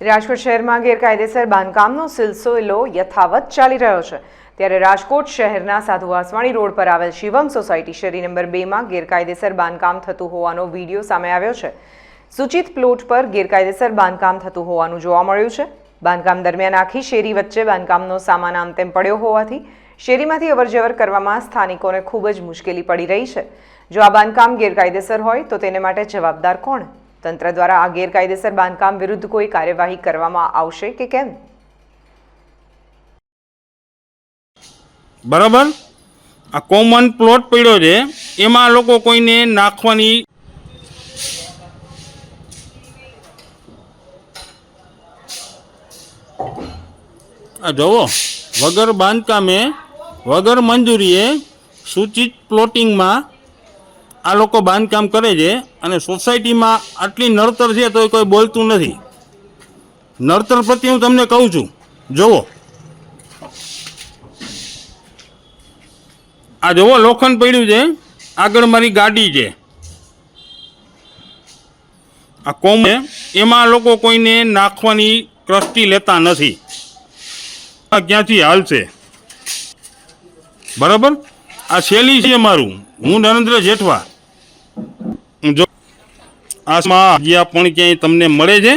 રાજકોટ શહેરમાં ગેરકાયદેસર બાંધકામનો સિલસિલો યથાવત ચાલી રહ્યો છે. ત્યારે રાજકોટ શહેરના સાધુ વાસવાણી રોડ પર આવેલ શિવમ સોસાયટી શેરી નંબર બેમાં ગેરકાયદેસર બાંધકામ થતું હોવાનો વીડિયો સામે આવ્યો છે. સૂચિત પ્લોટ પર ગેરકાયદેસર બાંધકામ થતું હોવાનું જોવા મળ્યું છે. બાંધકામ દરમિયાન આખી શેરી વચ્ચે બાંધકામનો સામાન આમતેમ પડ્યો હોવાથી શેરીમાંથી અવરજવર કરવામાં સ્થાનિકોને ખૂબ જ મુશ્કેલી પડી રહી છે. જો આ બાંધકામ ગેરકાયદેસર હોય તો તેને માટે જવાબદાર કોણ? તંત્ર દ્વારા આ ગેરકાયદેસર બાંધકામ વિરુદ્ધ કોઈ કાર્યવાહી કરવામાં આવશે કે કેમ? બરાબર? આ કોમન પ્લોટ પડ્યો છે, એમાં લોકો કોઈને નાખવાની આ જુઓ, વગર બાંધકામે, વગર મંજૂરીએ સૂચિત પ્લોટિંગમાં આ લોકો બાંધકામ કરે છે અને સોસાયટીમાં આટલી નડતર છે તો કોઈ બોલતું નથી. નડતર પ્રત્યે હું તમને કહું છું, જુઓ. આ જુઓ, લોખંડ પડ્યું છે, આગળ મારી ગાડી છે. આ કોમ એમાં લોકો કોઈને નાખવાની ક્રસ્ટી લેતા નથી. આ ક્યાંથી હાલશે બરાબર? આ શૈલી છે મારું હું નરેન્દ્ર જેઠવા. જો આમાં જગ્યા પણ ક્યાંય તમને મળે છે